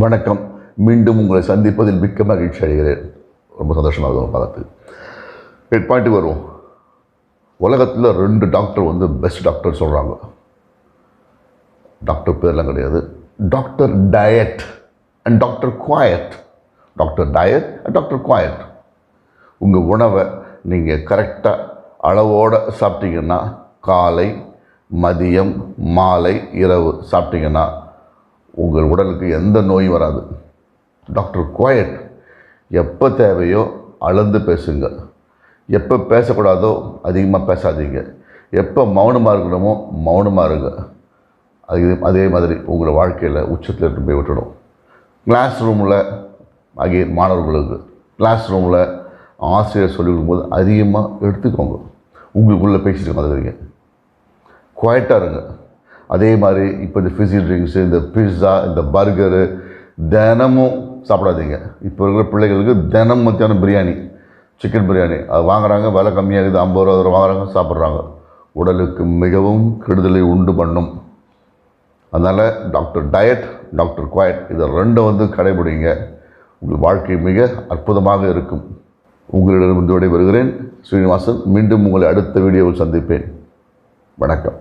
வணக்கம். மீண்டும் உங்களை சந்திப்பதில் மிக்க மகிழ்ச்சி அடைகிறேன். ரொம்ப சந்தோஷமாக இருக்கும் பார்த்து. ஹெட் பாயிண்ட்டுக்கு வருவோம். உலகத்தில் ரெண்டு டாக்டர் வந்து பெஸ்ட் டாக்டர் சொல்கிறாங்க டாக்டர் பேர்லாம் கிடையாது. Doctor diet and doctor quiet doctor diet and doctor quiet உங்கள் உணவை நீங்கள் கரெக்டாக அளவோடு சாப்பிட்டீங்கன்னா காலை மதியம் மாலை இரவு சாப்பிட்டீங்கன்னா உங்கள் உடலுக்கு எந்த நோயும் வராது. டாக்டர் குவாய்ட் எப்போ தேவையோ அளந்து பேசுங்க. எப்போ பேசக்கூடாதோ அதிகமாக பேசாதீங்க. எப்போ மௌனமாக இருக்கணுமோ மௌனமாக இருங்க. அது அதே மாதிரி உங்களை வாழ்க்கையில் உச்சத்தில் எடுத்து போய் விட்டுடும். கிளாஸ் ரூமில் ஆகிய மாணவர்களுக்கு கிளாஸ் ரூமில் ஆசிரியர் சொல்லிக் கொடுக்கும்போது அதிகமாக எடுத்துக்கோங்க. உங்களுக்குள்ளே பேசிட்டு வந்துடுவீங்க குவாய்ட்டாக இருங்க. அதே மாதிரி இப்போ இந்த ஃபிஸி ட்ரிங்க்ஸு இந்த பிஸ்ஸா இந்த பர்கரு தினமும் சாப்பிடாதீங்க. இப்போ இருக்கிற பிள்ளைகளுக்கு தினம் மத்தியானம் பிரியாணி சிக்கன் பிரியாணி. அது வாங்குறாங்க விலை கம்மியாகுது ஐம்பது ரூபா ரூபா வாங்குறாங்க சாப்பிட்றாங்க. உடலுக்கு மிகவும் கெடுதலை உண்டு பண்ணும். அதனால் டாக்டர் டயட் டாக்டர் குவாய்ட் இதை ரெண்டும் வந்து கடைபிடிங்க. உங்கள் வாழ்க்கை மிக அற்புதமாக இருக்கும். உங்களிடமிருந்து விடைபெறுகிறேன். ஸ்ரீனிவாசன் மீண்டும் உங்களை அடுத்த வீடியோவில் சந்திப்பேன். வணக்கம்.